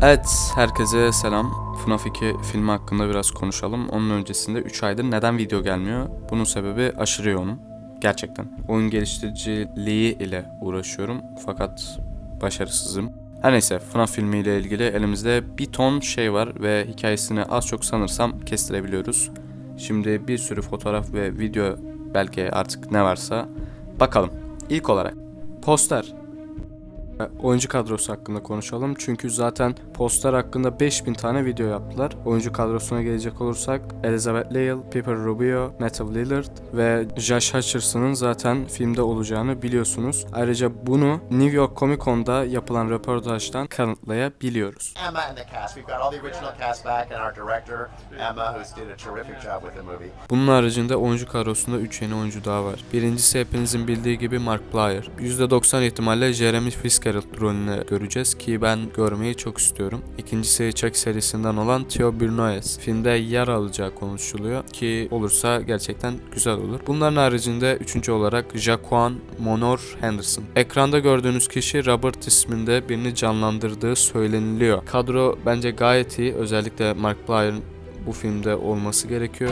Evet, herkese selam. FNAF 2 filmi hakkında biraz konuşalım. Onun öncesinde 3 aydır neden video gelmiyor? Bunun sebebi aşırı yoğunum. Gerçekten. Oyun geliştiriciliği ile uğraşıyorum fakat başarısızım. Her neyse FNAF filmiyle ilgili elimizde bir ton şey var ve hikayesini az çok sanırsam kestirebiliyoruz. Şimdi bir sürü fotoğraf ve video belki artık ne varsa bakalım. İlk olarak poster. E, Oyuncu kadrosu hakkında konuşalım. Çünkü zaten poster hakkında 5000 tane video yaptılar. Oyuncu kadrosuna gelecek olursak Elizabeth Lale, Piper Rubio, Matthew Lillard ve Josh Hutcherson'ın zaten filmde olacağını biliyorsunuz. Ayrıca bunu New York Comic Con'da yapılan röportajdan kanıtlayabiliyoruz. Emma and the cast. We've got all the original cast back and our director, Emma, who's did a terrific job with the movie. Bunun haricinde oyuncu kadrosunda 3 yeni oyuncu daha var. Birincisi hepinizin bildiği gibi Mark Plyer. %90 ihtimalle Jeremy Fisker rolünü göreceğiz ki ben görmeyi çok istiyorum. İkincisi Chuck serisinden olan Theo Bernoes. Filmde yer alacağı konuşuluyor ki olursa gerçekten güzel olur. Bunların haricinde üçüncü olarak Jaquan Monor Henderson. Ekranda gördüğünüz kişi Robert isminde birini canlandırdığı söyleniliyor. Kadro bence gayet iyi. Özellikle Mark Plyer'ın bu filmde olması gerekiyor.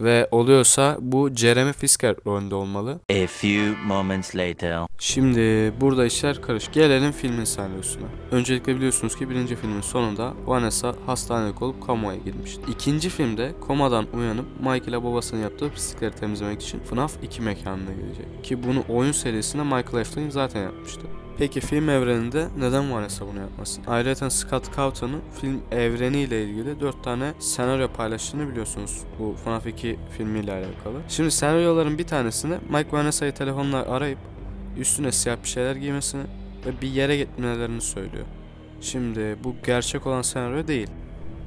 Ve oluyorsa bu Jeremy Fisker rolünde olmalı. A few moments later. Şimdi burada işler karışık. Gelelim filmin senaryosuna. Öncelikle biliyorsunuz ki birinci filmin sonunda Vanessa hastanelik olup komaya girmişti. İkinci filmde komadan uyanıp ile babasının yaptığı pislikleri temizlemek için FNAF 2 mekanına gelecek. Ki bunu oyun serisinde Michael Eflin zaten yapmıştı. Peki film evreninde neden Vanessa bunu yapmasın? Ayrıca Scott Cawthon'un film evreniyle ilgili 4 tane senaryo paylaştığını biliyorsunuz. Bu FNAF 2 filmiyle alakalı. Şimdi senaryoların bir tanesini Mike Vanessa'yı telefonla arayıp üstüne siyah bir şeyler giymesini ve bir yere gitmelerini söylüyor. Şimdi bu gerçek olan senaryo değil.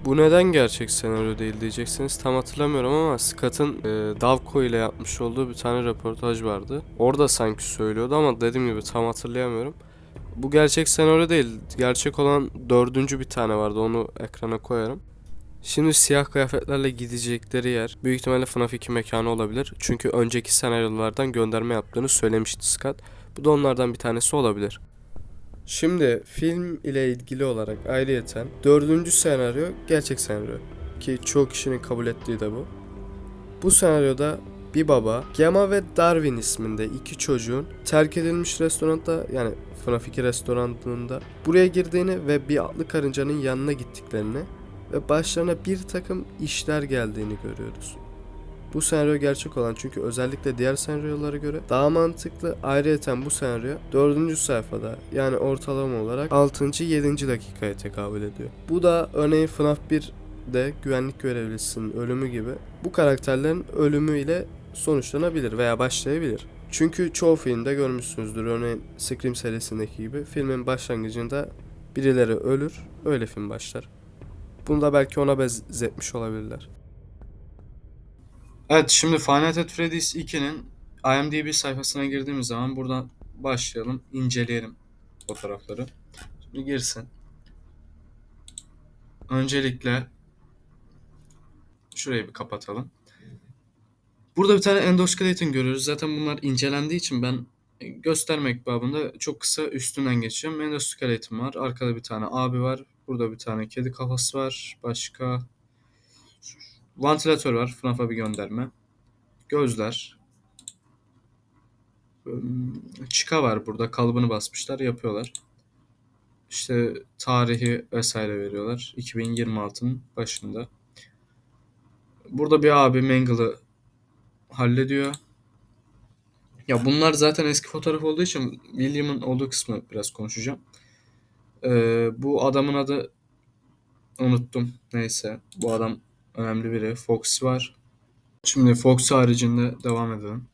Bu neden gerçek senaryo değil diyeceksiniz tam hatırlamıyorum ama Scott'ın e, Davko ile yapmış olduğu bir tane röportaj vardı. Orada sanki söylüyordu ama dediğim gibi tam hatırlayamıyorum. Bu gerçek senaryo değil. Gerçek olan dördüncü bir tane vardı onu ekrana koyarım. Şimdi siyah kıyafetlerle gidecekleri yer büyük ihtimalle FNAF 2 mekanı olabilir. Çünkü önceki senaryolardan gönderme yaptığını söylemişti Scott. Bu da onlardan bir tanesi olabilir. Şimdi film ile ilgili olarak ayrıyeten dördüncü senaryo gerçek senaryo. Ki çoğu kişinin kabul ettiği de bu. Bu senaryoda bir baba, Gemma ve Darwin isminde iki çocuğun terk edilmiş restoranda yani FNAF 2 restoranında buraya girdiğini ve bir atlı karıncanın yanına gittiklerini ve başlarına bir takım işler geldiğini görüyoruz. Bu senaryo gerçek olan çünkü özellikle diğer senaryolara göre daha mantıklı. Ayrıca bu senaryo 4. sayfada yani ortalama olarak 6. 7. dakikaya tekabül ediyor. Bu da örneğin FNAF 1'de güvenlik görevlisinin ölümü gibi bu karakterlerin ölümüyle sonuçlanabilir veya başlayabilir. Çünkü çoğu filmde görmüşsünüzdür. Örneğin Scream serisindeki gibi filmin başlangıcında birileri ölür, öyle film başlar. Bunu da belki ona benzetmiş olabilirler. Evet şimdi Final Nights Freddy's 2'nin IMDb sayfasına girdiğimiz zaman buradan başlayalım, inceleyelim fotoğrafları. Şimdi girsin. Öncelikle şurayı bir kapatalım. Burada bir tane endoskeleton görüyoruz. Zaten bunlar incelendiği için ben göstermek babında çok kısa üstünden geçeceğim. Endoskeleton var. Arkada bir tane abi var. Burada bir tane kedi kafası var. Başka vantilatör var. FNAF'a bir gönderme. Gözler. Çıka var burada. Kalıbını basmışlar. Yapıyorlar. İşte tarihi vesaire veriyorlar. 2026'nın başında. Burada bir abi Mangle'ı hallediyor. Ya bunlar zaten eski fotoğraf olduğu için William'ın olduğu kısmı biraz konuşacağım. Ee, bu adamın adı unuttum. Neyse. Bu adam önemli biri. Fox var. Şimdi Fox haricinde devam edelim.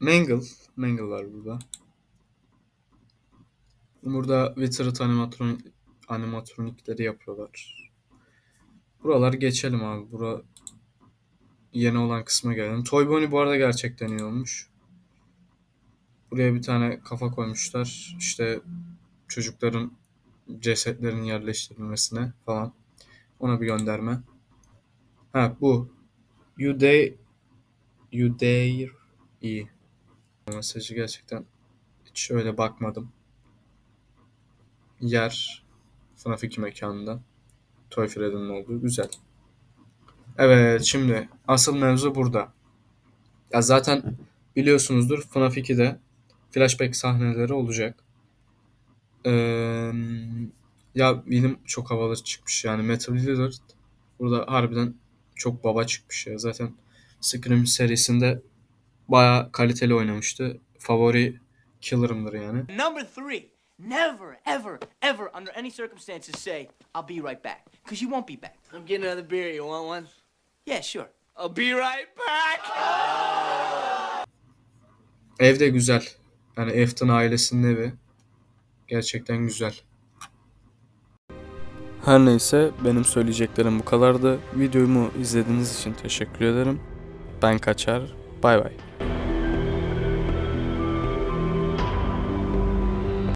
Mangle. Mangle var burada. Burada Wizard animatron animatronikleri yapıyorlar. Buralar geçelim abi. Bura yeni olan kısma gelelim. Toy Bonnie bu arada gerçekten iyi. Buraya bir tane kafa koymuşlar. İşte çocukların cesetlerin yerleştirilmesine falan. Ona bir gönderme. Ha bu. You dare, you iyi. Mesajı gerçekten hiç öyle bakmadım. Yer FNAF 2 mekanında. Toy Freddy'nin olduğu güzel. Evet şimdi asıl mevzu burada. Ya zaten biliyorsunuzdur FNAF 2'de flashback sahneleri olacak. Ee, ya film çok havalı çıkmış yani Metal Lillard burada harbiden çok baba çıkmış ya. Zaten Scream serisinde bayağı kaliteli oynamıştı. Favori killer'ımdır yani. Number three, never, ever, ever, under any circumstances, say, I'll be right back. Because you won't be back. I'm getting another beer. You want one? Yeah, sure. I'll be right back. Ev de güzel. Yani Afton ailesinin evi. Gerçekten güzel. Her neyse benim söyleyeceklerim bu kadardı. Videomu izlediğiniz için teşekkür ederim. Ben kaçar. Bay bay.